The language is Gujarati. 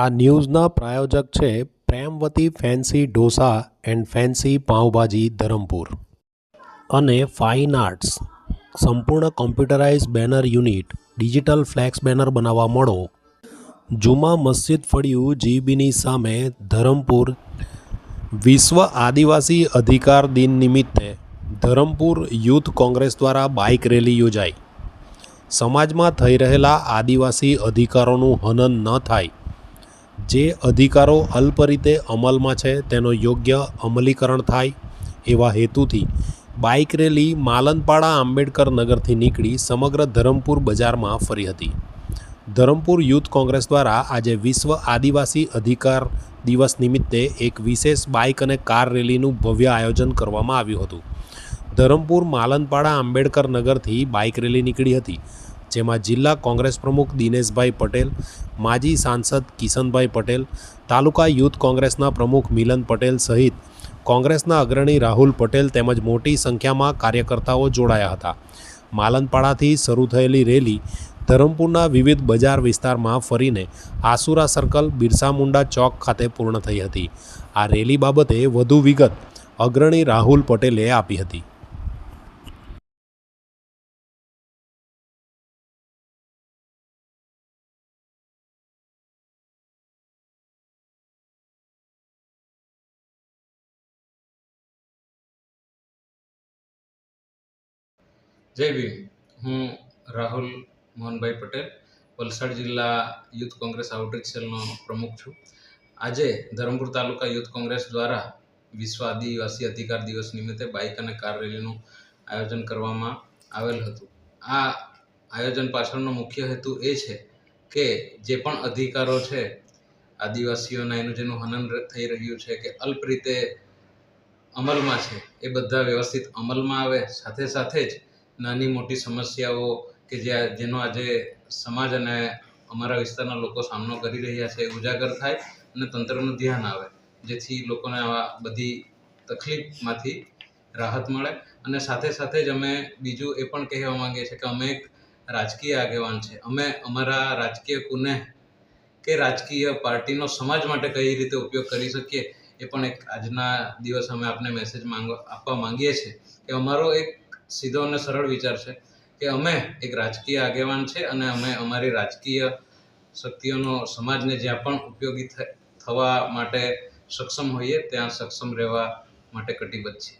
આ ન્યૂઝના પ્રાયોજક છે Premvati fancy dosa and fancy pav bhaji Dharampur. અને ફાઇન આર્ટ્સ. સંપૂર્ણ computerise banner unit, digital flex banner બનાવવા મળો. જુમા મસ્જિદ ફળિયું જીબીની સામે ધરમપુર. વિશ્વ આદિવાસી અધિકાર દિન નિમિત્તે ધરમપુર યુથ કોંગ્રેસ દ્વારા બાઇક રેલી યોજાઈ. સમાજમાં થઈ રહેલા આદિવાસી અધિકારોનું હનન ન થાય. જે અધિકારો અલ્પ રીતે અમલમાં છે તેનો યોગ્ય અમલીકરણ થાય એવા હેતુથી બાઇક રેલી માલનપાડા આંબેડકર નગરથી નીકળી સમગ્ર ધરમપુર બજારમાં ફરી હતી. ધરમપુર યુથ કોંગ્રેસ દ્વારા આજે વિશ્વ આદિવાસી અધિકાર દિવસ નિમિત્તે એક વિશેષ બાઇક અને કાર રેલીનું ભવ્ય આયોજન કરવામાં આવ્યું હતું. ધરમપુર માલનપાડા આંબેડકર નગરથી બાઇક રેલી નીકળી હતી. જેમાં જિલ્લા કોંગ્રેસ પ્રમુખ દિનેશભાઈ પટેલ, માજી સાંસદ કિશનભાઈ પટેલ, તાલુકા યુથ કોંગ્રેસના પ્રમુખ મિલન પટેલ સહિત કોંગ્રેસના અગ્રણી રાહુલ પટેલ તેમજ મોટી સંખ્યામાં કાર્યકર્તાઓ જોડાયા હતા. માલનપાડાથી શરૂ થયેલી રેલી ધરમપુરના વિવિધ બજાર વિસ્તારમાં ફરીને આસુરા સર્કલ બિરસા મુંડા ચોક ખાતે પૂર્ણ થઈ હતી. આ રેલી બાબતે વધુ વિગત અગ્રણી રાહુલ પટેલે આપી હતી. જય ભીમ. હું રાહુલ મોહનભાઈ પટેલ, વલસાડ જિલ્લા યુથ કોંગ્રેસ આઉટરીચ સેલનો પ્રમુખ છું. આજે ધરમપુર તાલુકા યુથ કોંગ્રેસ દ્વારા વિશ્વ આદિવાસી અધિકાર દિવસ નિમિત્તે બાઇક અને કાર રેલીનું આયોજન કરવામાં આવેલ હતું. આ આયોજન પાછળનો મુખ્ય હેતુ એ છે કે જે પણ અધિકારો છે, આદિવાસીઓના એનું જેનું હનન થઈ રહ્યું છે કે અલ્પ રીતે અમલમાં છે, એ બધા વ્યવસ્થિત અમલમાં આવે. સાથે સાથે જ નાની મોટી સમસ્યાઓ કે જે જેનો આજે સમાજ અને અમારા વિસ્તારના લોકો સામનો કરી રહ્યા છે ઉજાગર થાય અને તંત્રનું ધ્યાન આવે, જેથી લોકોને આવા બધી તકલીફમાંથી રાહત મળે. અને સાથે સાથે જ અમે બીજું એ પણ કહેવા માંગીએ છીએ કે અમે એક રાજકીય આગેવાન છે. અમે અમારા રાજકીય કુને કે રાજકીય પાર્ટીનો સમાજ માટે કઈ રીતે ઉપયોગ કરી શકીએ એ પણ એક આજના દિવસ અમે આપને મેસેજ માંગવા આપવા માંગીએ છીએ કે અમારો એક સીધો અને સરળ વિચાર છે કે અમે એક રાજકીય આગેવાન છે અને અમે અમારી રાજકીય શક્તિઓનો સમાજને જ્યાં પણ ઉપયોગી થવા માટે સક્ષમ હોઈએ, ત્યાં સક્ષમ રહેવા માટે કટિબદ્ધ છીએ.